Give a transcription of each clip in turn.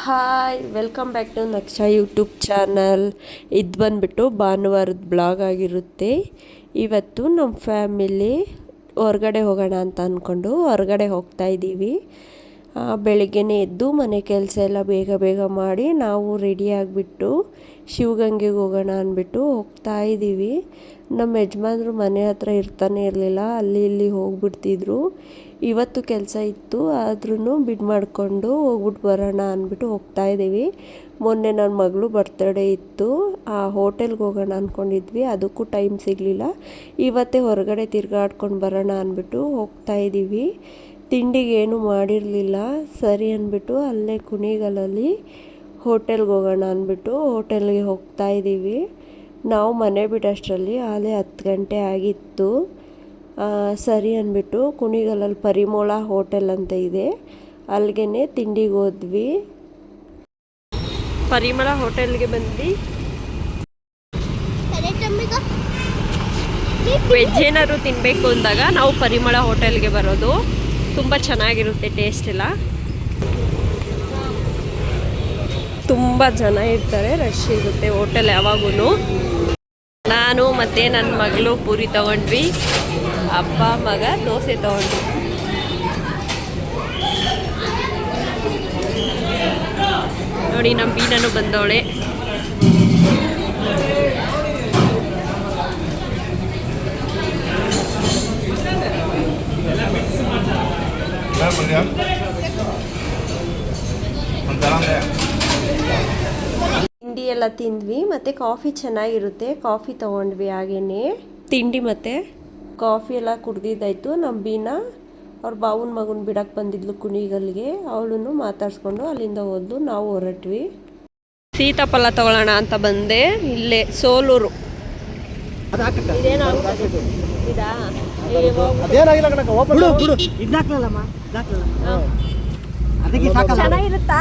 Hi welcome back to Naksha YouTube channel ಇದು ಬಂದುಬಿಟ್ಟು ಭಾನುವಾರದ ಬ್ಲಾಗ್ ಆಗಿರುತ್ತೆ. ಇವತ್ತು ನಮ್ಮ ಫ್ಯಾಮಿಲಿ ಹೊರಗಡೆ ಹೋಗೋಣ ಅಂತ ಅಂದ್ಕೊಂಡು ಹೊರಗಡೆ ಹೋಗ್ತಾ ಇದ್ದೀವಿ. ಬೆಳಿಗ್ಗೆನೇ ಎದ್ದು ಮನೆ ಕೆಲಸ ಎಲ್ಲ ಬೇಗ ಬೇಗ ಮಾಡಿ ನಾವು ರೆಡಿ ಆಗಿಬಿಟ್ಟು ಶಿವಗಂಗೆಗೆ ಹೋಗೋಣ ಅಂದ್ಬಿಟ್ಟು ಹೋಗ್ತಾ ಇದ್ದೀವಿ. ನಮ್ಮ ಯಜಮಾನ್ರು ಮನೆ ಹತ್ರ ಇರ್ತಾನೆ ಇರಲಿಲ್ಲ, ಅಲ್ಲಿ ಇಲ್ಲಿ ಹೋಗ್ಬಿಡ್ತಿದ್ರು. ಇವತ್ತು ಕೆಲಸ ಇತ್ತು ಆದ್ರೂ ಬಿಡ್ ಮಾಡಿಕೊಂಡು ಹೋಗ್ಬಿಟ್ಟು ಬರೋಣ ಅಂದ್ಬಿಟ್ಟು ಹೋಗ್ತಾ ಇದ್ದೀವಿ. ಮೊನ್ನೆ ನನ್ನ ಮಗಳು ಬರ್ತ್ಡೇ ಇತ್ತು, ಆ ಹೋಟೆಲ್ಗೆ ಹೋಗೋಣ ಅಂದ್ಕೊಂಡಿದ್ವಿ ಅದಕ್ಕೂ ಟೈಮ್ ಸಿಗಲಿಲ್ಲ. ಇವತ್ತೇ ಹೊರಗಡೆ ತಿರ್ಗಾಡ್ಕೊಂಡು ಬರೋಣ ಅಂದ್ಬಿಟ್ಟು ಹೋಗ್ತಾ ಇದ್ದೀವಿ. ತಿಂಡಿಗೆ ಏನು ಮಾಡಿರಲಿಲ್ಲ, ಸರಿ ಅಂದ್ಬಿಟ್ಟು ಅಲ್ಲೇ ಕುಣಿಗಲಲ್ಲಿ ಹೋಟೆಲ್ಗೆ ಹೋಗೋಣ ಅಂದ್ಬಿಟ್ಟು ಹೋಟೆಲ್ಗೆ ಹೋಗ್ತಾ ಇದ್ದೀವಿ. ನಾವು ಮನೆ ಬಿಡೋಷ್ಟರಲ್ಲಿ, ಆಲೇ ಹತ್ತು ಗಂಟೆ ಆಗಿತ್ತು. ಸರಿ ಅಂದ್ಬಿಟ್ಟು ಕುಣಿಗಲಲ್ಲಿ ಪರಿಮಳ ಹೋಟೆಲ್ ಅಂತ ಇದೆ. ಅಲ್ಲಿಗೆ ತಿಂಡಿಗೆ ಹೋದ್ವಿ. ಪರಿಮಳ ಹೋಟೆಲ್ಗೆ ಬಂದ್ವಿ. ವೆಜ್ ಏನಾದ್ರು ತಿನ್ನಬೇಕು ಅಂದಾಗ ನಾವು ಪರಿಮಳ ಹೋಟೆಲ್ಗೆ ಬರೋದು. ತುಂಬ ಚೆನ್ನಾಗಿರುತ್ತೆ ಟೇಸ್ಟ್ ಎಲ್ಲ. ತುಂಬ ಜನ ಇರ್ತಾರೆ ರಶ್ ಇರುತ್ತೆ ಹೋಟೆಲ್ ಯಾವಾಗೂ ನಾನು ಮತ್ತೆ ನನ್ನ ಮಗಳು ಪೂರಿ ತಗೊಂಡ್ವಿ. ಅಪ್ಪ ಮಗ ದೋಸೆ ತಗೊಂಡು. ನೋಡಿ ನಮ್ಮ ಬೀನನು ಬಂದವಳೆ. ತಿಂಡಿ ಎಲ್ಲ ತಿಂದ್ವಿ ಮತ್ತೆ ಕಾಫಿ ಚೆನ್ನಾಗಿರುತ್ತೆ. ಕಾಫಿ ತಗೊಂಡ್ವಿ ಹಾಗೇನೆ. ತಿಂಡಿ ಮತ್ತು? ಕಾಫಿ ಎಲ್ಲ ಕುಡ್ದಿದ್ದಾಯ್ತು. ನಮ್ಮ ಬೀನಾ ಅವ್ರ ಬಾವನ ಮಗನ ಬಿಡಕ್ಕೆ ಬಂದಿದ್ಲು ಕುಣಿಗಲ್ಗೆ. ಅವಳನ್ನು ಮಾತಾಡ್ಸ್ಕೊಂಡು ಅಲ್ಲಿಂದ ಹೋದ್ಲು. ನಾವು ಹೊರಟ್ವಿ. ಸೀತಾಫಲ ತಗೊಳ್ಳೋಣ ಅಂತ ಬಂದೆ. ಇಲ್ಲೇ ಸೋಲೂರು. ಇದೇನೋ ಇದಾ ಅದೇನಾಗಿಲ್ಲ ಕಣಕ್ಕ ಓಪನ್ ಬಿಡು ಬಿಡು. ಇದ್ನಾಕ್ಲಲ್ಲಮ್ಮ ಇದ್ನಾಕ್ಲಲ್ಲ ಅದಕ್ಕೆ ಸಾಕಲ್ಲ. ಚೆನ್ನಾಗಿರುತ್ತಾ?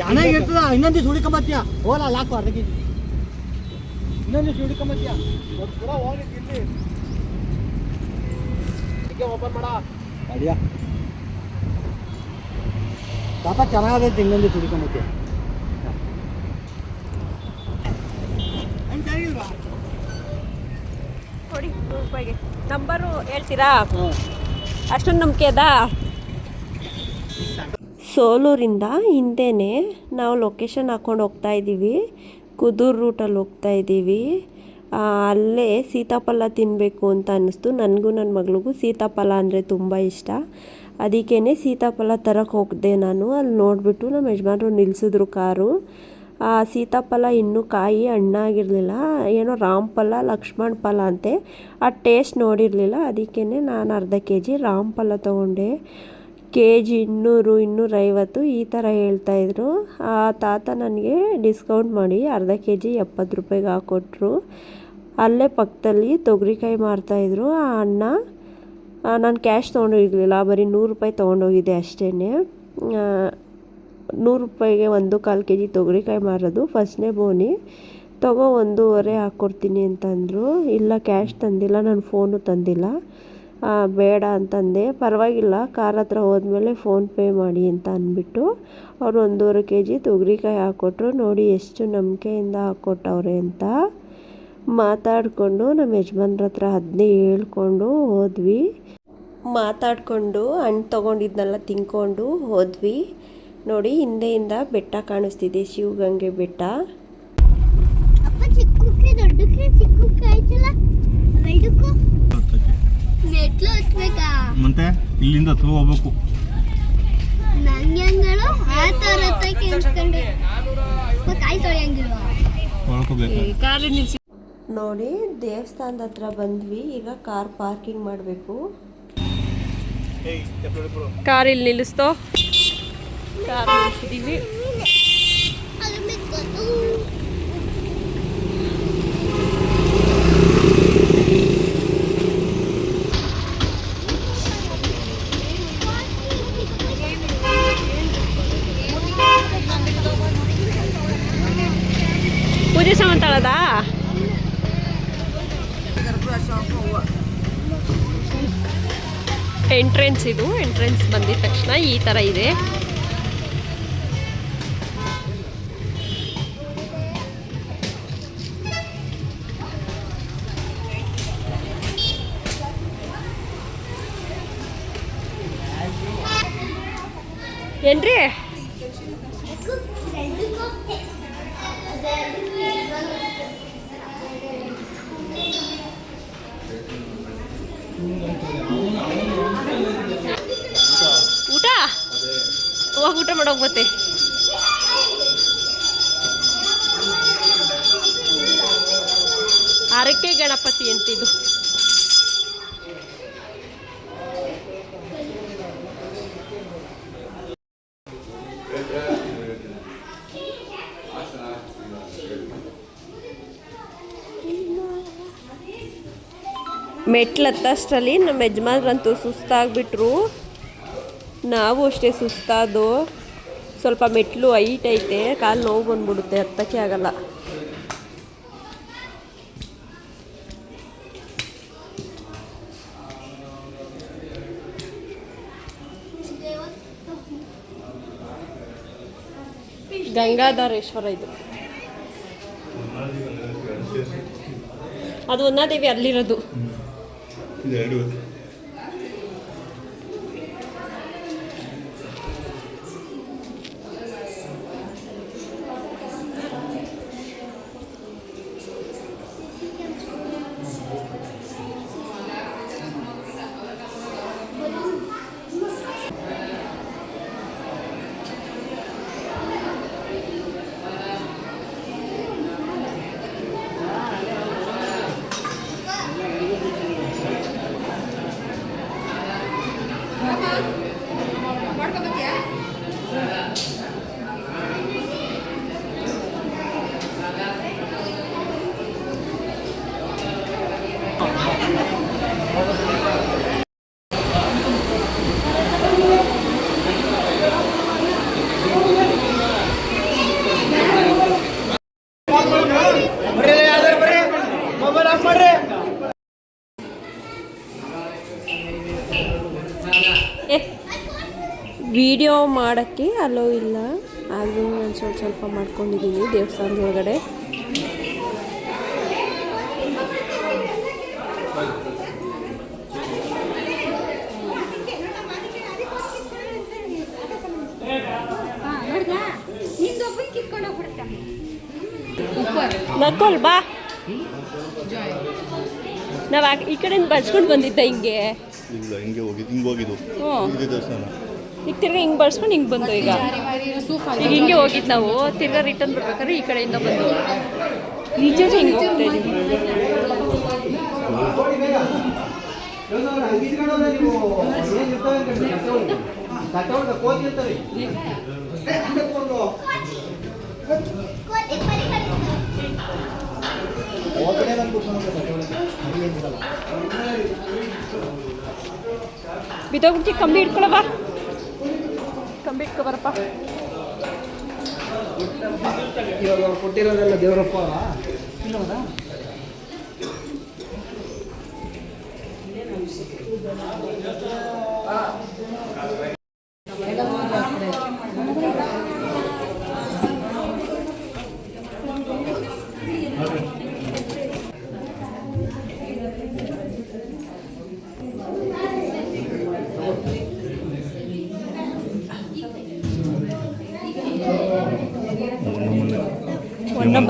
ಚೆನ್ನಾಗಿರ್ತದ ಇನ್ನೊಂದು ದಿವಸ ಹುಡುಕೊಂಬತ್ತೀಯ ಹೋಲ ಲಾಕು ಅದಕ್ಕೆ ಇನ್ನೊಂದು ದಿವಸ ಹುಡುಕೊಂಬತ್ತೀಯ ಒಂದು ಪುರ ಹೋಗಿದ್ದು ಇಲ್ಲಿ. ಓಪನ್ ಮಾಡ. ಅಡಿಯ ಚೆನ್ನಾಗೈತೆ ಇನ್ನೊಂದು ರೂಪಾಯಿಗೆ. ನಂಬರು ಹೇಳ್ತೀರಾ? ಅಷ್ಟೊಂದು ನಂಬಿಕೆ ಅದಾ? ಸೋಲೂರಿಂದ ಹಿಂದೆನೇ ನಾವು ಲೊಕೇಶನ್ ಹಾಕೊಂಡು ಹೋಗ್ತಾ ಇದ್ದೀವಿ ಕುದೂರು ರೂಟಲ್ಲಿ ಹೋಗ್ತಾ ಇದ್ದೀವಿ ಅಲ್ಲೇ ಸೀತಾಫಲ ತಿನ್ನಬೇಕು ಅಂತ ಅನ್ನಿಸ್ತು. ನನಗೂ ನನ್ನ ಮಗಳಿಗೂ ಸೀತಾಫಲ ಅಂದರೆ ತುಂಬ ಇಷ್ಟ. ಅದಕ್ಕೇ ಸೀತಾಫಲ ತರಕ್ಕೆ ಹೋಗಿದೆ ನಾನು. ಅಲ್ಲಿ ನೋಡಿಬಿಟ್ಟು ನಮ್ಮ ಯಜಮಾನ್ರು ನಿಲ್ಲಿಸಿದ್ರು ಕಾರು. ಆ, ಸೀತಾಫಲ ಇನ್ನೂ ಕಾಯಿ ಹಣ್ಣಾಗಿರಲಿಲ್ಲ ಏನೋ ರಾಮಫಲ ಲಕ್ಷ್ಮಣ ಫಲ ಅಂತೆ. ಆ ಟೇಸ್ಟ್ ನೋಡಿರಲಿಲ್ಲ. ಅದಕ್ಕೇ ನಾನು ಅರ್ಧ ಕೆ ಜಿ ರಾಮಫಲ ತೊಗೊಂಡೆ. ಕೆ ಜಿ ಇನ್ನೂರು, ಇನ್ನೂರೈವತ್ತು ಈ ಥರ ಹೇಳ್ತಾಯಿದ್ರು ಆ ತಾತ ನನಗೆ ಡಿಸ್ಕೌಂಟ್ ಮಾಡಿ ಅರ್ಧ ಕೆ ಜಿ ಎಪ್ಪತ್ತು ರೂಪಾಯಿಗೆ ಹಾಕ್ಕೊಟ್ರು ಅಲ್ಲೇ ಪಕ್ಕದಲ್ಲಿ ತೊಗರಿಕಾಯಿ ಮಾರ್ತಾಯಿದ್ರು ಆ ಅಣ್ಣ ನಾನು ಕ್ಯಾಶ್ ತೊಗೊಂಡೋಗಿರಲಿಲ್ಲ, ಬರೀ ನೂರು ರೂಪಾಯಿ ತೊಗೊಂಡೋಗಿದ್ದೆ ಅಷ್ಟೇ ನೂರು ರೂಪಾಯಿಗೆ ಒಂದು ಕಾಲು ಕೆ ಜಿ ತೊಗರಿಕಾಯಿ ಮಾರೋದು ಫಸ್ಟ್ನೇ ಬೋನಿ. ತಗೋ ಒಂದೂವರೆ ಹಾಕ್ಕೊಡ್ತೀನಿ ಅಂತಂದರು. ಇಲ್ಲ ಕ್ಯಾಶ್ ತಂದಿಲ್ಲ, ನಾನು ಫೋನು ತಂದಿಲ್ಲ. ಬೇಡ ಅಂತಂದೆ. ಪರವಾಗಿಲ್ಲ, ಕಾರ್ ಹತ್ರ ಹೋದ್ಮೇಲೆ ಫೋನ್ಪೇ ಮಾಡಿ ಅಂತ ಅಂದ್ಬಿಟ್ಟು ಅವ್ರು ಒಂದೂವರೆ ಕೆ ಜಿ ತೊಗರಿಕಾಯಿ ಹಾಕ್ಕೊಟ್ರು ನೋಡಿ ಎಷ್ಟು ನಂಬಿಕೆಯಿಂದ ಹಾಕ್ಕೊಟ್ಟವ್ರೆ ಅಂತ ಮಾತಾಡಿಕೊಂಡು ನಮ್ಮ ಯಜಮಾನ್ರ ಹತ್ರ ಅದನ್ನೇ ಹೇಳ್ಕೊಂಡು ಹೋದ್ವಿ. ಮಾತಾಡಿಕೊಂಡು ಹಣ್ಣು ತೊಗೊಂಡಿದ್ನೆಲ್ಲ ತಿನ್ಕೊಂಡು ಹೋದ್ವಿ. ನೋಡಿ ಹಿಂದೆಯಿಂದ ಬೆಟ್ಟ ಕಾಣಿಸ್ತಿದೆ, ಶಿವಗಂಗೆ ಬೆಟ್ಟ. ಅಪ್ಪ ಮೆಟ್ಲು ಹತ್ಬೇಕಾ? ಮತ್ತೆ ಇಲ್ಲಿಂದ ತೂ ಹೋಗ್ಬೇಕು. ನಂಗ್ಯಂಗಳು ಆ ಥರ ನೋಡಿ ದೇವಸ್ಥಾನದ ಹತ್ರ ಬಂದ್ವಿ ಈಗ ಕಾರ್ ಪಾರ್ಕಿಂಗ್ ಮಾಡಬೇಕು. ಕಾರ್ ಇಲ್ಲಿ ನಿಲ್ಲಿಸ್ತೋ. ಕಾರ್ ನಿಲ್ಲಿಸಿದೀವಿ. ಎಂಟ್ರೆನ್ಸ್ ಇದು ಎಂಟ್ರೆನ್ಸ್ ಬಂದಿದ ತಕ್ಷಣ ಈ ತರ ಇದೆ. ಹೋಗಿ ಊಟ ಮಾಡೋಗಿ ಮತ್ತೆ ಆರಕ್ಕೆ ಗಣಪತಿ ಅಂತಿದು. ಮೆಟ್ಲು ಹತ್ತಷ್ಟರಲ್ಲಿ ನಮ್ಮ ಯಜಮಾನ್ರಂತೂ ಸುಸ್ತಾಗ್ಬಿಟ್ರು. ನಾವು ಅಷ್ಟೇ ಸುಸ್ತಾದು, ಸ್ವಲ್ಪ ಮೆಟ್ಲು ಹೈಟ್ ಐತೆ, ಕಾಲು ನೋವು ಬಂದ್ಬಿಡುತ್ತೆ, ಹತ್ತಕ್ಕೆ ಆಗಲ್ಲ. ಗಂಗಾಧರೇಶ್ವರ ಇದು. ಅದು ದೇವಿ ಅಲ್ಲಿರೋದು. ವಿಡಿಯೋ ಮಾಡೋಕ್ಕೆ ಅಲೋ ಇಲ್ಲ. ಆದರೂ ನಾನು ಸ್ವಲ್ಪ ಸ್ವಲ್ಪ ಮಾಡ್ಕೊಂಡಿದ್ದೀನಿ ದೇವಸ್ಥಾನದ ಒಳಗಡೆ. ನಕ್ಕೋಲ್ ಬಾ. ನಾವು ಈ ಕಡೆಯಿಂದ ಬಡ್ಸ್ಕೊಂಡು ಬಂದಿದ್ದೆ ಹಿಂಗೆ. ಇಲ್ಲ ಹಿಂಗೆ ಹೋಗಿದ್ದು ಹಿಂಗೆ ಹೋಗಿದ್ದು. ದೇವಸ್ಥಾನ. ಈಗ ತಿರ್ಗಾ ಹಿಂಗೆ ಬಳ್ಸ್ಕೊಂಡು ಹಿಂಗೆ ಬಂದು ಈಗ. ಈಗ ಹಿಂಗೆ ಹೋಗಿದ್ದು ನಾವು. ತಿರ್ಗಾ ರಿಟರ್ನ್ ಬರ್ಬೇಕಾದ್ರೆ ಈ ಕಡೆಯಿಂದ ಬಂದು. ನಿಜ ಹಿಂಗೆ ಹೋಗ್ತಾ ಇದೀವಿ. ಬಿದ್ದೋಗ್ಬಿಟ್ಟು ಕಂಬಿ ಹಿಡ್ಕೊಳವ ಹಿಡ್ಕೊ ಬರಪ್ಪ ಇವಾಗ ಕೊಟ್ಟಿರೋದೆಲ್ಲ ದೇವರಪ್ಪ ಇಲ್ಲವಲ್ಲ?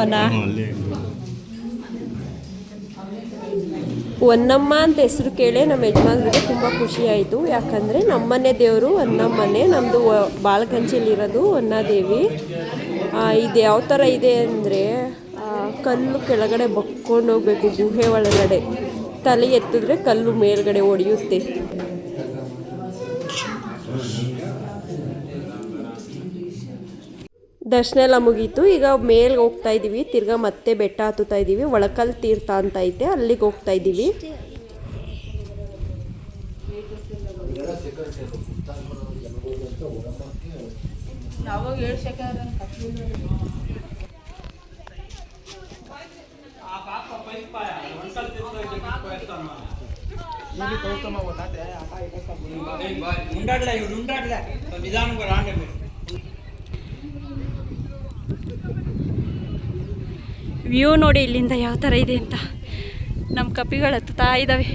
ಹೊನ್ನಮ್ಮನ ಹೊನ್ನಮ್ಮ ಅಂತ ಹೆಸರು ಕೇಳಿ ನಮ್ಮ ಯಜಮಾನ್ರಿಗೆ ತುಂಬ ಖುಷಿ ಆಯಿತು. ಯಾಕಂದರೆ ನಮ್ಮನೆ ದೇವರು ಹೊನ್ನಮ್ಮನೆ ನಮ್ಮದು ಬಾಳಗಂಚಿಲಿರೋದು ಹೊನ್ನಾದೇವಿ ಇದು ಯಾವ ಥರ ಇದೆ ಅಂದರೆ ಕಲ್ಲು ಕೆಳಗಡೆ ಬಕ್ಕೊಂಡು ಹೋಗಬೇಕು ಗುಹೆ ಒಳಗಡೆ. ತಲೆ ಎತ್ತಿದ್ರೆ ಕಲ್ಲು ಮೇಲ್ಗಡೆ ಒಡೆಯುತ್ತೆ. ದರ್ಶನ ಎಲ್ಲ ಮುಗೀತು ಈಗ ಮೇಲ್ಗೆ ಹೋಗ್ತಾ ಇದ್ದೀವಿ ತಿರ್ಗಾ ಮತ್ತೆ ಬೆಟ್ಟ ಹತ್ತುತ್ತಾ ಇದ್ದೀವಿ ಒಳಕಲ್ ತೀರ್ಥ ಅಂತ ಐತೆ ಅಲ್ಲಿಗೆ ಹೋಗ್ತಾ ಇದ್ದೀವಿ ఉండాడులే ఇవి ఉండాడులే నిదానంగా రాండి మీరు ವ್ಯೂ ನೋಡಿ ಇಲ್ಲಿಂದ ಯಾವ ಥರ ಇದೆ ಅಂತ. ನಮ್ಮ ಕಪಿಗಳು ಹತ್ತುತ್ತಾ ಇದ್ದಾವೆ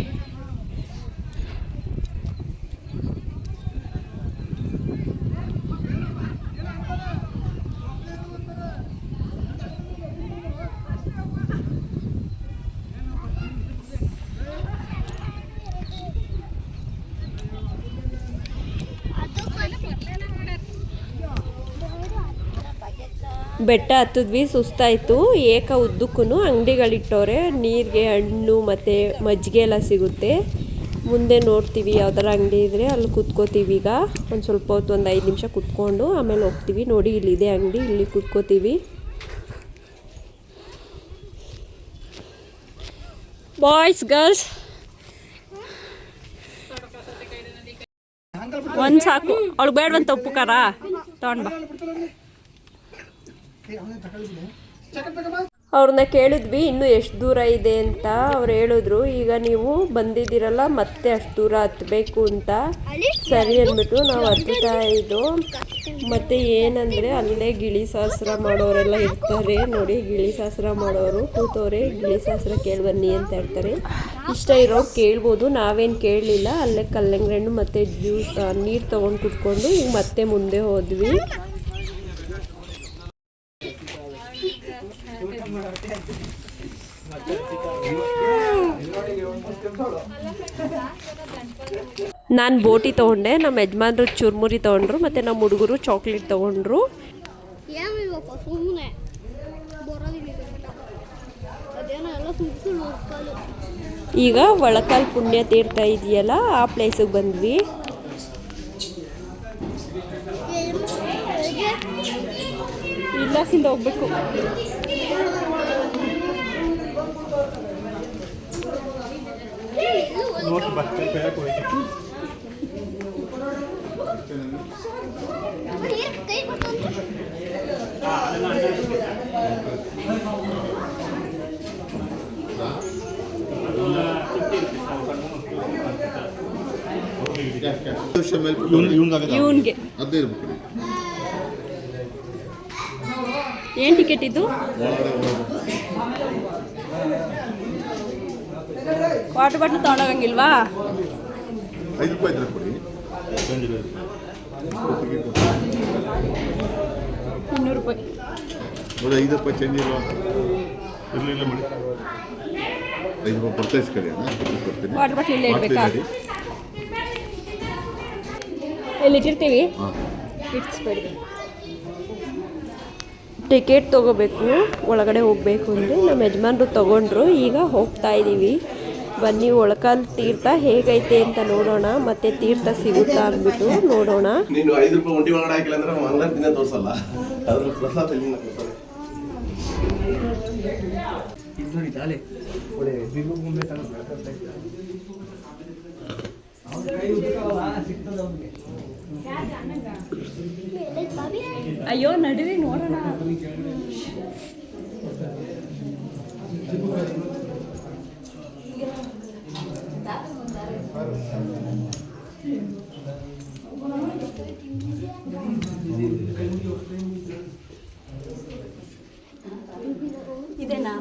ಬೆಟ್ಟ ಹತ್ತಿದ್ವಿ, ಸುಸ್ತಾಯಿತು. ಏಕ ಉದ್ದಕ್ಕೂ ಅಂಗಡಿಗಳಿಟ್ಟವ್ರೆ. ನೀರಿಗೆ ಹಣ್ಣು ಮತ್ತು ಮಜ್ಜಿಗೆ ಎಲ್ಲ ಸಿಗುತ್ತೆ. ಮುಂದೆ ನೋಡ್ತೀವಿ ಯಾವ್ದಾರ ಅಂಗಡಿ ಇದ್ದರೆ ಅಲ್ಲಿ ಕುತ್ಕೋತೀವಿ ಈಗ. ಒಂದು ಸ್ವಲ್ಪ ಹೊತ್ತು, ಒಂದು ಐದು ನಿಮಿಷ ಕುತ್ಕೊಂಡು ಆಮೇಲೆ ಹೋಗ್ತೀವಿ. ನೋಡಿ ಇಲ್ಲಿದೆ ಅಂಗಡಿ, ಇಲ್ಲಿ ಕುತ್ಕೋತೀವಿ. ಬಾಯ್ಸ್ ಗರ್ಲ್ಸ್ ಒಂದು ಸಾಕು. ಅವಳು ಬೇಡವಂತ ಉಪ್ಪು ಖಾರ. ತಗೊಂಡ್ ಬಾ. ಅವ್ರನ್ನ ಕೇಳಿದ್ವಿ, ಇನ್ನು ಎಷ್ಟು ದೂರ ಇದೆ ಅಂತ ಅವ್ರು ಹೇಳಿದ್ರು. ಈಗ ನೀವು ಬಂದಿದ್ದೀರಲ್ಲ, ಮತ್ತೆ ಅಷ್ಟು ದೂರ ಹತ್ತಬೇಕು ಅಂತ. ಸರಿ ಅಂದ್ಬಿಟ್ಟು ನಾವು ಹತ್ತುತ್ತಾ ಇದ್ದು ಮತ್ತೆ ಏನಂದ್ರೆ, ಅಲ್ಲೇ ಗಿಳಿ ಸಹಸ್ರ ಮಾಡೋರೆಲ್ಲ ಇರ್ತಾರೆ. ನೋಡಿ, ಗಿಳಿ ಶಾಸ್ತ್ರ ಮಾಡೋರು ಕೂತವ್ರೆ. ಗಿಳಿ ಶಾಸ್ರ ಕೇಳಿ ಬನ್ನಿ ಅಂತ ಹೇಳ್ತಾರೆ. ಇಷ್ಟ ಇರೋ ಕೇಳ್ಬೋದು. ನಾವೇನು ಕೇಳಲಿಲ್ಲ. ಅಲ್ಲೇ ಕಲ್ಲಂಗಡಿ ಮತ್ತೆ ಮತ್ತು ಜ್ಯೂಸ್ ನೀರು ತೊಗೊಂಡು ಕುಟ್ಕೊಂಡು ಈಗ ಮತ್ತೆ ಮುಂದೆ ಹೋದ್ವಿ. ನಾನು ಬೋಟಿ ತೊಗೊಂಡೆ ನಮ್ಮ ಯಜಮಾನ್ರು ಚುರ್ಮುರಿ ತೊಗೊಂಡ್ರು ಮತ್ತು ನಮ್ಮ ಹುಡುಗರು ಚಾಕ್ಲೇಟ್ ತೊಗೊಂಡ್ರು. ಈಗ. ಒಳಕಾಲ್ ಪುಣ್ಯ ತೀರ್ಥ ಇದೆಯಲ್ಲ ಆ ಪ್ಲೇಸಿಗೆ ಬಂದ್ವಿ. ಇಲ್ಲಾಸಿಂದ ಹೋಗ್ಬೇಕು. ನೋಟ್ ಬರ್ತೇನೆ ಬೇಡಕ್ಕೆ ಹೋಯ್ತು ಕೈ ಕೊಟ್ಟು ಇವ್ನು ಇವ್ನಿಗಾಗದ ಇವನ್ಗೆ ಅದೇ ಇರ್ಬೇಕು ಏನು ಟಿಕೆಟ್ ಇದು ವಾಟರ್ ಬಾಟ್ಲು ತೊಗೊಂಡೋಗಂಗಿಲ್ವಾ? ಐದು ರೂಪಾಯಿ ಇದ್ರೆ ಕೊಡಿ. ಇನ್ನೂರು ರೂಪಾಯಿ. ನೋಡಿ ಐದು ರೂಪಾಯಿ ಚೇಂಜ್ ಇಲ್ವಾ? ಇರಲಿಲ್ಲ ಬಿಡಿ ಐದು ರೂಪಾಯಿ ಕೊಡ್ತಾ ಇಸ್ಕೊಳ್ಳಿ ಅಣ್ಣ. ವಾಟರ್ ಬಾಟ್ಲ್ ಇಲ್ಲೇ ಇಡ್ಬೇಕಾ ಹಾಂ. ಇಟ್ಸ್ಬೇಡಿ ಟಿಕೆಟ್ ತೊಗೋಬೇಕು ಒಳಗಡೆ ಹೋಗಬೇಕು ಅಂದರೆ ನಮ್ಮ ಯಜಮಾನ್ರು ತೊಗೊಂಡ್ರು ಈಗ ಹೋಗ್ತಾ ಇದ್ದೀವಿ ಬನ್ನಿ ಒಳಕಾಲ್ ತೀರ್ಥ ಹೇಗೈತೆ ಅಂತ ನೋಡೋಣ. ಮತ್ತೆ ತೀರ್ಥ ಸಿಗುತ್ತಾ ಅಂದ್ಬಿಟ್ಟು ನೋಡೋಣ. ನೀನು ಐದು ರೂಪಾಯಿ ಒಂಟಿ ಒಳಗಡೆ ಹಾಕಿಲ್ಲ ಅಂದ್ರೆ ಮಂಗಳಾರ ದಿನ ತೋರಿಸಲ್ಲ. ಅದ್ರ ಪ್ರಸಾದ ಇಲ್ಲಿಂದ ಕೊಡ್ತಾರೆ? ಅಯ್ಯೋ ನಡುವೆ ನೋಡೋಣ. ಇದೇನಾ?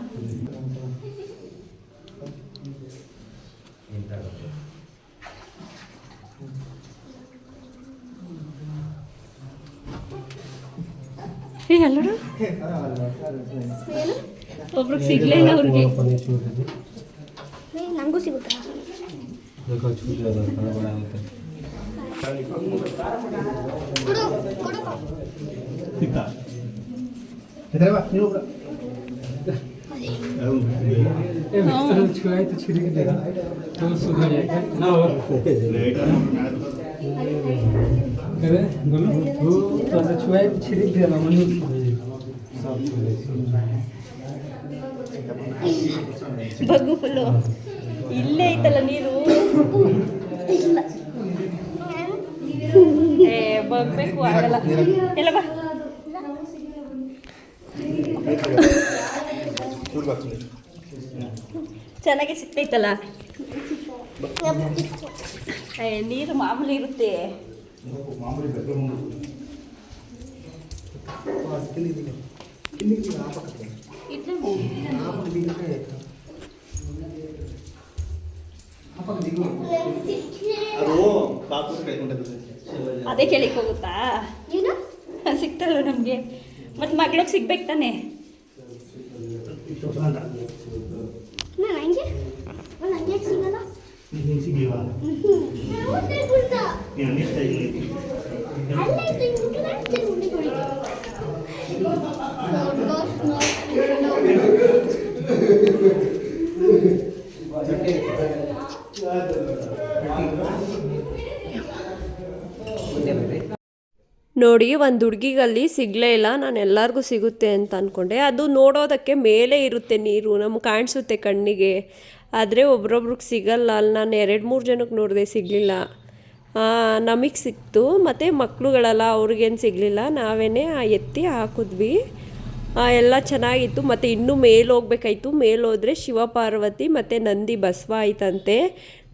ಅಲ್ಲೋಡು ಒಬ್ರಿಗೆ ಸಿಗ್ಲೇ ಇಲ್ಲ ಅವ್ರಿಗೆ. ನಂಗೂ ಸಿಗುತ್ತಾ? ಕೊಡು ಕೊಡು. ಸಿಗ್ತಾ ಬಗ್ಗು ಫುಲ್ಲು ಇಲ್ಲೇ ಐತಲ್ಲ ನೀರು? ಏ ಬಗ್ಬೇಕು ಆಗಲ್ಲ ಎಲ್ಲ ಬಾ ಚೆನ್ನಾಗಿ ಸಿಗ್ತೈತಲ್ಲ ಏ ನೀರು ಮಾಮೂಲಿ ಇರುತ್ತೆ ಅದು ಅದೇ ಕೇಳಿಕ್ ಹೋಗುತ್ತಾ? ಏನು ಸಿಗ್ತಲ್ವ ನಮಗೆ? ಮತ್ತೆ ಮಗಳಿಗೆ ಸಿಗ್ಬೇಕು ತಾನೆ? ಸಿಗಲ್ಲ ನೀನು ಸಿಗ್ಲಿವಾ ಹೊಟ್ಟೆ ಗುಡ್ಡ ನೀನು ನಿಷ್ಠ ಇಲ್ಲಿ ಅಲ್ಲೇ ತಿಂದ್ಬಿಟ್ಟು ನಾನು ತಿಂದ್ಬಿಟ್ಟು ಕುಡಿತೀನಿ. ನೋಡಿ, ಒಂದು ಹುಡುಗಿಗಲ್ಲಿ ಸಿಗಲೇ ಇಲ್ಲ, ನಾನು ಎಲ್ಲರಿಗೂ ಸಿಗುತ್ತೆ ಅಂತ ಅಂದ್ಕೊಂಡೆ ಅದು ನೋಡೋದಕ್ಕೆ ಮೇಲೆ ಇರುತ್ತೆ ನೀರು, ನಮ್ಗೆ ಕಾಣಿಸುತ್ತೆ ಕಣ್ಣಿಗೆ. ಆದರೆ ಒಬ್ರೊಬ್ರಿಗೆ ಸಿಗಲ್ಲ ಅಲ್ಲಿ ನಾನು ಎರಡು ಮೂರು ಜನಕ್ಕೆ ನೋಡಿದೆ ಸಿಗಲಿಲ್ಲ. ನಮಗೆ ಸಿಕ್ತು, ಮತ್ತು ಮಕ್ಕಳುಗಳೆಲ್ಲ ಅವ್ರಿಗೇನು ಸಿಗಲಿಲ್ಲ. ನಾವೇ ಎತ್ತಿ ಹಾಕಿದ್ವಿ. ಎಲ್ಲ ಚೆನ್ನಾಗಿತ್ತು, ಮತ್ತು ಇನ್ನೂ ಮೇಲೆ ಹೋಗ್ಬೇಕಾಯ್ತು. ಮೇಲೆ ಹೋದರೆ ಶಿವಪಾರ್ವತಿ ಮತ್ತು ನಂದಿ ಬಸವ ಆಯ್ತಂತೆ.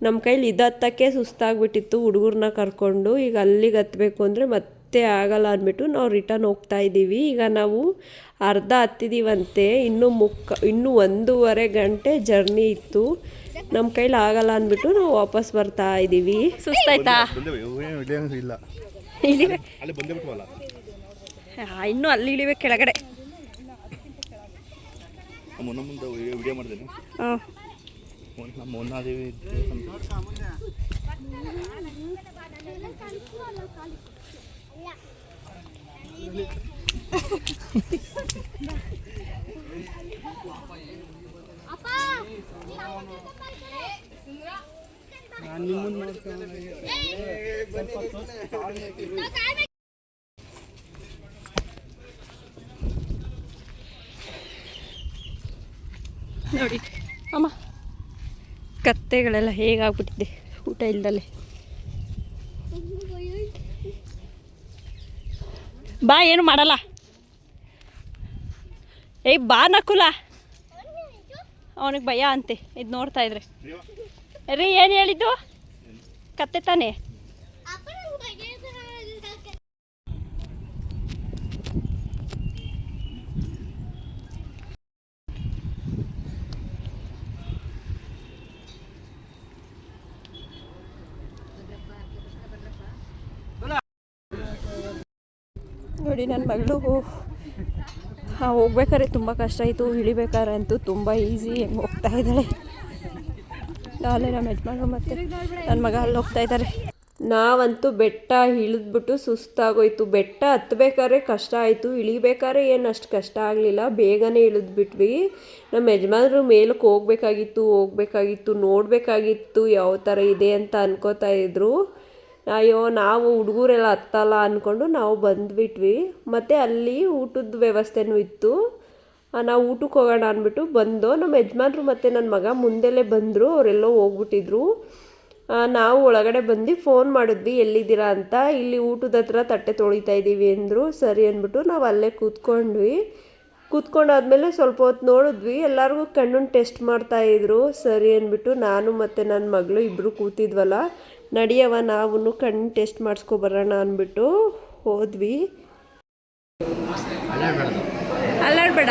ನಮ್ಮ ಕೈಲಿ ಇದು ಹತ್ತಕ್ಕೆ ಸುಸ್ತಾಗ್ಬಿಟ್ಟಿತ್ತು ಹುಡುಗರನ್ನ ಕರ್ಕೊಂಡು. ಈಗ ಅಲ್ಲಿಗೆ ಹತ್ತಬೇಕು ಅಂದರೆ ಮತ್ತೆ ಆಗಲ್ಲ ಅಂದ್ಬಿಟ್ಟು ನಾವು ರಿಟರ್ನ್ ಹೋಗ್ತಾ ಇದ್ದೀವಿ. ಈಗ ನಾವು ಅರ್ಧ ಹತ್ತಿದೀವಂತೆ ಇನ್ನೂ ಮುಕ್ಕ ಇನ್ನೂ ಒಂದೂವರೆ ಗಂಟೆ ಜರ್ನಿ ಇತ್ತು. ನಮ್ಮ ಕೈಲಿ ಆಗಲ್ಲ ಅಂದ್ಬಿಟ್ಟು ನಾವು ವಾಪಸ್ ಬರ್ತಾ ಇದ್ದೀವಿ. ಸುಸ್ತಾಯ್ತಾ? ಇಲ್ಲ ಅಲ್ಲಿ ಬಂದೇ ಬಿಟ್ವಲ್ಲ ಇನ್ನೂ ಅಲ್ಲಿ ಇಳಿವೆ ಕೆಳಗಡೆ. ಮೊನ್ನ ಮುಂದೆ ವಿಡಿಯೋ ಮಾಡಿದ್ದೇನೆ ಹಾಂ ನೋಡಿ ಅಮ್ಮ ಕತ್ತೆಗಳೆಲ್ಲ ಹೇಗಾಗ್ಬಿಟ್ಟಿದೆ ಊಟ ಇಲ್ದಲೆ. ಬಾ, ಏನು ಮಾಡಲ್ಲ. ಏಯ್, ಬಾ ನಕುಲ. ಅವನಿಗೆ ಭಯ ಅಂತೆ, ಇದು ನೋಡ್ತಾ ಇದ್ರೆ. ರೀ, ಏನು ಹೇಳಿದ್ದು? ಕತ್ತೆ ತಾನೇ? ನೋಡಿ ನನ್ನ ಮಗಳು. ಹೋಗ್ಬೇಕಾದ್ರೆ ತುಂಬ ಕಷ್ಟ ಆಯಿತು. ಇಳಿಬೇಕಾದ್ರೆ ಅಂತೂ ತುಂಬ ಈಸಿ ಹೆಂಗೆ ಹೋಗ್ತಾ ಇದ್ದಾಳೆ. ಅಲ್ಲೇ ನಮ್ಮ ಯಜಮಾನ್ರು ಮತ್ತು ನನ್ನ ಮಗ ಅಲ್ಲಿ ಹೋಗ್ತಾ ಇದ್ದಾರೆ. ನಾವಂತೂ ಬೆಟ್ಟ ಇಳಿದ್ಬಿಟ್ಟು ಸುಸ್ತಾಗೋಯ್ತು. ಬೆಟ್ಟ ಹತ್ಬೇಕಾದ್ರೆ ಕಷ್ಟ ಆಯಿತು. ಇಳಿಬೇಕಾದ್ರೆ ಏನು ಅಷ್ಟು ಕಷ್ಟ ಆಗಲಿಲ್ಲ. ಬೇಗನೆ ಇಳಿದ್ಬಿಟ್ವಿ. ನಮ್ಮ ಯಜಮಾನರು ಮೇಲಕ್ಕೆ ಹೋಗ್ಬೇಕಾಗಿತ್ತು ಹೋಗ್ಬೇಕಾಗಿತ್ತು, ನೋಡಬೇಕಾಗಿತ್ತು, ಯಾವ ಥರ ಇದೆ ಅಂತ ಅನ್ಕೋತಾ ಇದ್ರು. ಅಯ್ಯೋ, ನಾವು ಹುಡುಗರೆಲ್ಲ ಹತ್ತಲ್ಲ ಅಂದ್ಕೊಂಡು ನಾವು ಬಂದ್ಬಿಟ್ವಿ. ಮತ್ತು ಅಲ್ಲಿ ಊಟದ ವ್ಯವಸ್ಥೆನೂ ಇತ್ತು. ನಾವು ಊಟಕ್ಕೆ ಹೋಗೋಣ ಅಂದ್ಬಿಟ್ಟು ಬಂದು ನಮ್ಮ ಯಜಮಾನ್ರು ಮತ್ತು ನನ್ನ ಮಗ ಮುಂದೆಲೇ ಬಂದರು, ಅವರೆಲ್ಲೋ ಹೋಗ್ಬಿಟ್ಟಿದ್ರು. ನಾವು ಒಳಗಡೆ ಬಂದು ಫೋನ್ ಮಾಡಿದ್ವಿ, ಎಲ್ಲಿದ್ದೀರಾ ಅಂತ. ಇಲ್ಲಿ ಊಟದ ಹತ್ರ ತಟ್ಟೆ ತೊಳಿತಾ ಇದ್ದೀವಿ ಅಂದರು. ಸರಿ ಅಂದ್ಬಿಟ್ಟು ನಾವು ಅಲ್ಲೇ ಕೂತ್ಕೊಂಡ್ವಿ. ಕೂತ್ಕೊಂಡಾದ್ಮೇಲೆ ಸ್ವಲ್ಪ ಹೊತ್ತು ನೋಡಿದ್ವಿ, ಎಲ್ಲರಿಗೂ ಕಣ್ಣನ್ನು ಟೆಸ್ಟ್ ಮಾಡ್ತಾಯಿದ್ರು ಸರಿ ಅಂದ್ಬಿಟ್ಟು ನಾನು ಮತ್ತು ನನ್ನ ಮಗಳು ಇಬ್ಬರು ಕೂತಿದ್ವಲ್ಲ ನಡಿಯವ ನಾವು ಕಣ್ಣು ಟೆಸ್ಟ್ ಮಾಡಿಸ್ಕೊಬರೋಣ ಅಂದ್ಬಿಟ್ಟು ಹೋದ್ವಿ. ಅಲ್ಲಾಡ್ಬೇಡ.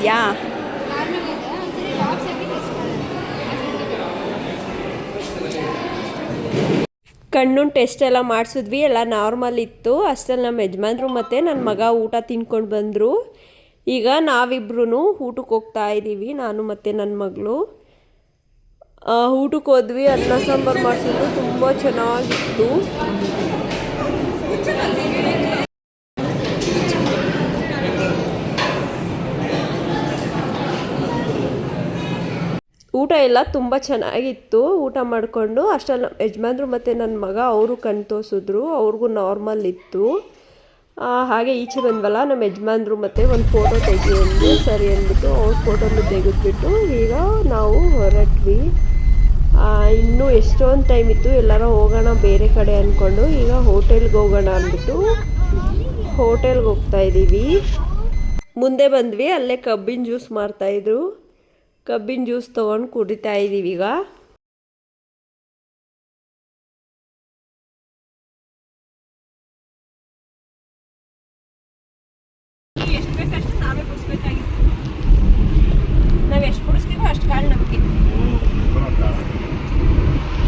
ಇದೆಯಾ? ಕಣ್ಣು ಟೆಸ್ಟ್ ಎಲ್ಲ ಮಾಡಿಸಿದ್ವಿ, ಎಲ್ಲ ನಾರ್ಮಲ್ ಇತ್ತು. ಅಷ್ಟಲ್ಲಿ ನಮ್ಮ ಯಜಮಾನ್ರು ಮತ್ತು ನನ್ನ ಮಗ ಊಟ ತಿನ್ಕೊಂಡು ಬಂದರು. ಈಗ ನಾವಿಬ್ರು ಊಟಕ್ಕೆ ಹೋಗ್ತಾ ಇದ್ದೀವಿ ನಾನು ಮತ್ತು ನನ್ನ ಮಗಳು. ಊಟಕ್ಕೆ ಹೋದ್ವಿ, ಅನ್ನ ಸಾಂಬಾರು ಮಾಡಿಸಿದ್ರು, ತುಂಬ ಚೆನ್ನಾಗಿತ್ತು. ಊಟ ಎಲ್ಲ ತುಂಬ ಚೆನ್ನಾಗಿತ್ತು. ಊಟ ಮಾಡಿಕೊಂಡು ಅಷ್ಟೇ ನಮ್ಮ ಯಜಮಾನ್ರು ಮತ್ತು ನನ್ನ ಮಗ ಅವರು ಕಣ್ ತೋರಿಸಿದ್ರು. ಅವ್ರಿಗೂ ನಾರ್ಮಲ್ ಇತ್ತು. ಹಾಗೆ ಈಚೆ ಬಂದ್ವಲ್ಲ ನಮ್ಮ ಯಜಮಾನ್ರು ಮತ್ತು ಒಂದು ಫೋಟೋ ತೆಗಿ ಅಂದರು ಸರಿ ಅಂದ್ಬಿಟ್ಟು ಅವ್ರ ಫೋಟೋನು ತೆಗೆದ್ಬಿಟ್ಟು ಈಗ ನಾವು ಹೊರಟ್ವಿ. ಇನ್ನೂ ಎಷ್ಟೊಂದು ಟೈಮ್ ಇತ್ತು, ಎಲ್ಲರೂ ಹೋಗೋಣ ಬೇರೆ ಕಡೆ ಅಂದ್ಕೊಂಡು ಈಗ ಹೋಟೆಲ್ಗೆ ಹೋಗೋಣ ಅಂದ್ಬಿಟ್ಟು ಹೋಟೆಲ್ಗೆ ಹೋಗ್ತಾ ಇದ್ದೀವಿ ಮುಂದೆ ಬಂದ್ವಿ, ಅಲ್ಲೇ ಕಬ್ಬಿನ ಜ್ಯೂಸ್ ಮಾರ್ತಾಯಿದ್ರು ಕಬ್ಬಿನ ಜ್ಯೂಸ್ ತೊಗೊಂಡು ಕುಡಿತಾ ಇದ್ದೀವಿ ಈಗ ನಾವು ಎಷ್ಟು ಕುಡಿಸ್ತೀವೋ ಅಷ್ಟು ಕಾಳು ನಮಗೆ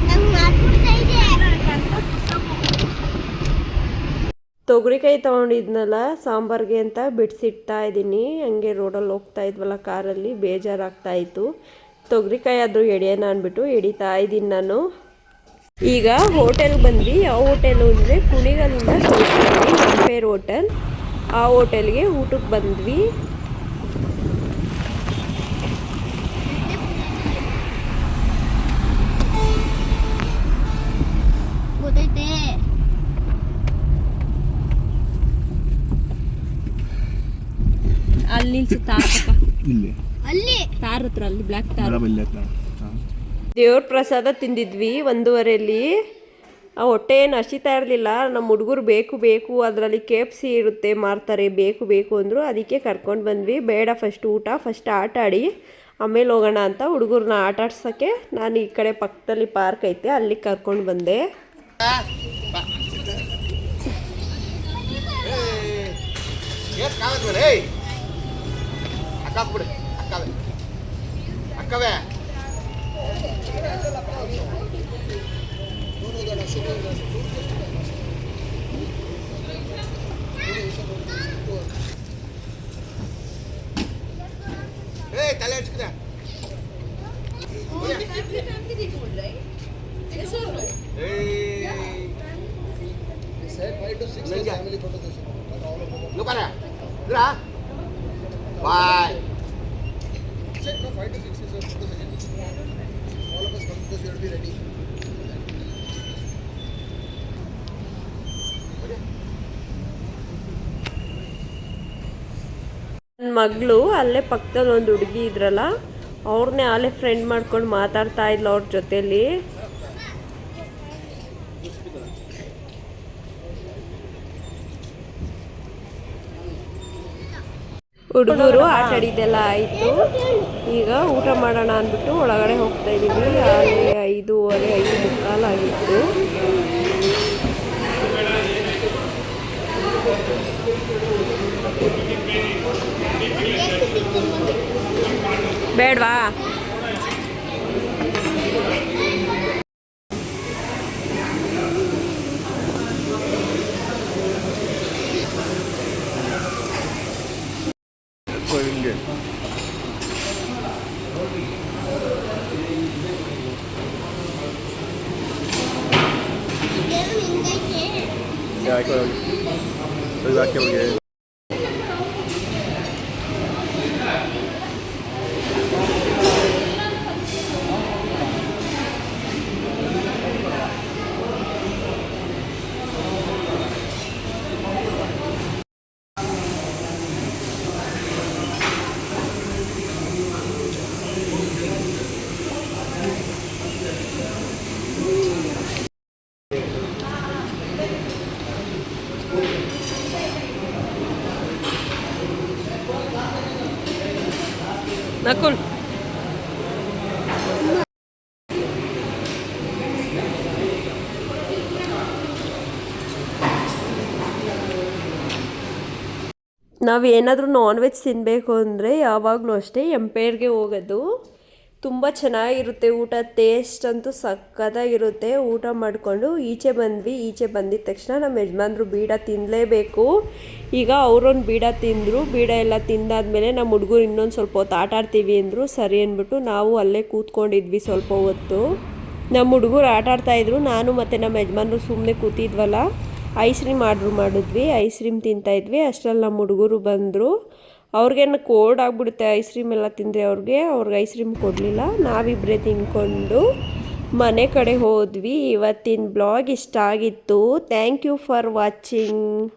ನಂಗೆ ಮಾಡ್ಬಿಡ್ತಾ ಇದೆ ತೊಗರಿಕಾಯಿ ತೊಗೊಂಡಿದ್ನಲ್ಲ, ಸಾಂಬಾರ್ಗೆ ಅಂತ ಬಿಡಿಸಿಡ್ತಾ ಇದ್ದೀನಿ. ಹಂಗೆ ರೋಡಲ್ಲಿ ಹೋಗ್ತಾ ಇದ್ವಲ್ಲ ಕಾರಲ್ಲಿ ಬೇಜಾರಾಗ್ತಾ ಇತ್ತು ತೊಗರಿಕಾಯಿ ಆದರೂ ಎಡಿಯೋಣ ಅಂದ್ಬಿಟ್ಟು ಎಡಿತಾ ಇದ್ದೀನಿ ನಾನು. ಈಗ ಹೋಟೆಲ್ ಬಂದ್ವಿ. ಯಾವ ಹೋಟೆಲು ಅಂದರೆ ಕುಣಿಗಲಿಂದ ಹೋಟೆಲ್. ಆ ಹೋಟೆಲ್ಗೆ ಊಟಕ್ಕೆ ಬಂದ್ವಿ. ಅಲ್ಲಿ ತಾರ್ ಇಲ್ಲಿ ಅಲ್ಲಿ ತಾರ್ ಹತ್ರ ಅಲ್ಲಿ ಬ್ಲಾಕ್ ತಾರ್ ದೇವ್ರ ಪ್ರಸಾದ ತಿಂದಿದ್ವಿ ಒಂದೂವರೆಯಲ್ಲಿ ಆ ಹೊಟ್ಟೆ ಏನು ಹಸಿತಾ ಇರಲಿಲ್ಲ ನಮ್ಮ ಹುಡುಗರು ಬೇಕು ಬೇಕು ಅದರಲ್ಲಿ ಕೆ ಎಫ್ ಸಿ ಇರುತ್ತೆ ಮಾರ್ತಾರೆ ಬೇಕು ಬೇಕು ಅಂದರು ಅದಕ್ಕೆ ಕರ್ಕೊಂಡು ಬಂದ್ವಿ ಬೇಡ ಫಸ್ಟ್ ಊಟ ಫಸ್ಟ್ ಆಟ ಆಡಿ ಆಮೇಲೆ ಹೋಗೋಣ ಅಂತ ಹುಡುಗರನ್ನ ಆಟ ಆಡ್ಸೋಕ್ಕೆ ನಾನು ಈ ಕಡೆ ಪಕ್ಕದಲ್ಲಿ ಪಾರ್ಕ್ ಐತೆ ಅಲ್ಲಿ ಕರ್ಕೊಂಡು ಬಂದೆ ಏಟ್ ಕಾಗದ ಮೇಲೆ ಏಯ್ ಅಕ್ಕ ಬಿಡು ಅಕ್ಕವೇ ಅಕ್ಕವೇ ಏಯ್ ತಲೆ ಹಚ್ಕಿದೆ ಬಾಯ್ ನನ್ನ ಮಗಳು ಅಲ್ಲೇ ಪಕ್ಕದಲ್ಲಿ ಒಂದು ಹುಡುಗಿ ಇದ್ರಲ್ಲ ಅವ್ರನ್ನೇ ಅಲ್ಲೇ ಫ್ರೆಂಡ್ ಮಾಡ್ಕೊಂಡು ಮಾತಾಡ್ತಾ ಇದ್ಲು ಅವ್ರ ಜೊತೆಲಿ. ಹುಡುಗರು ಆಟ ಆಡಿದ್ದೆಲ್ಲ ಆಯಿತು. ಈಗ ಊಟ ಮಾಡೋಣ ಅಂದ್ಬಿಟ್ಟು ಒಳಗಡೆ ಹೋಗ್ತಾ ಇದ್ದೀವಿ ಅಲ್ಲಿ ಐದೂವರೆ, ಐದು ಮುಕ್ಕಾಲು ಆಗಿತ್ತು. ಬೇಡವಾ ಹಿಂಗೆ ಇದೇನು ನಿಂಗೈತೆ ಯಾಕೆ ಯಾಕೆ ಅವ್ರಿಗೆ ನಕುಲ್ ನಾವು ಏನಾದರೂ ನಾನ್ ವೆಜ್ ತಿನ್ನಬೇಕು ಅಂದರೆ ಯಾವಾಗಲೂ ಅಷ್ಟೇ ಎಂಪೈರ್ಗೆ ಹೋಗೋದು. ತುಂಬ ಚೆನ್ನಾಗಿರುತ್ತೆ ಊಟ ಟೇಸ್ಟ್ ಅಂತೂ ಸಖತ್ತಾಗಿರುತ್ತೆ. ಊಟ ಮಾಡಿಕೊಂಡು ಈಚೆ ಬಂದ್ವಿ. ಈಚೆ ಬಂದಿದ ತಕ್ಷಣ ನಮ್ಮ ಯಜಮಾನ್ರು ಬೀಡ ತಿನ್ನಲೇಬೇಕು ಈಗ ಅವರೊಂದು ಬೀಡ ತಿಂದರು. ಬೀಡ ಎಲ್ಲ ತಿಂದಾದ್ಮೇಲೆ ನಮ್ಮ ಹುಡುಗರು ಇನ್ನೊಂದು ಸ್ವಲ್ಪ ಹೊತ್ತು ಆಟ ಆಡ್ತೀವಿ ಅಂದರು. ಸರಿ ಅಂದ್ಬಿಟ್ಟು ನಾವು ಅಲ್ಲೇ ಕೂತ್ಕೊಂಡಿದ್ವಿ ಸ್ವಲ್ಪ ಹೊತ್ತು. ನಮ್ಮ ಹುಡುಗರು ಆಟ ಆಡ್ತಾಯಿದ್ರು ನಾನು ಮತ್ತು ನಮ್ಮ ಯಜಮಾನ್ರು ಸುಮ್ಮನೆ ಕೂತಿದ್ವಲ್ಲ. ಐಸ್ ಕ್ರೀಮ್ ಆರ್ಡ್ರ್ ಮಾಡಿದ್ವಿ, ಐಸ್ ಕ್ರೀಮ್ ತಿಂತಾಯಿದ್ವಿ ಅಷ್ಟರಲ್ಲಿ ನಮ್ಮ ಹುಡುಗರು ಬಂದರು. ಅವ್ರಿಗೇನು ಕೋಲ್ಡ್ ಆಗಿಬಿಡುತ್ತೆ, ಐಸ್ ಕ್ರೀಮ್ ಎಲ್ಲ ತಿಂದರೆ ಅವ್ರಿಗೆ ಅವ್ರಿಗೆ ಐಸ್ ಕ್ರೀಮ್ ಕೊಡಲಿಲ್ಲ. ನಾವಿಬ್ಬರೇ ತಿನ್ಕೊಂಡು ಮನೆ ಕಡೆ ಹೋದ್ವಿ. ಇವತ್ತಿನ ಬ್ಲಾಗ್ ಇಷ್ಟ ಆಗಿತ್ತು. Thank you for watching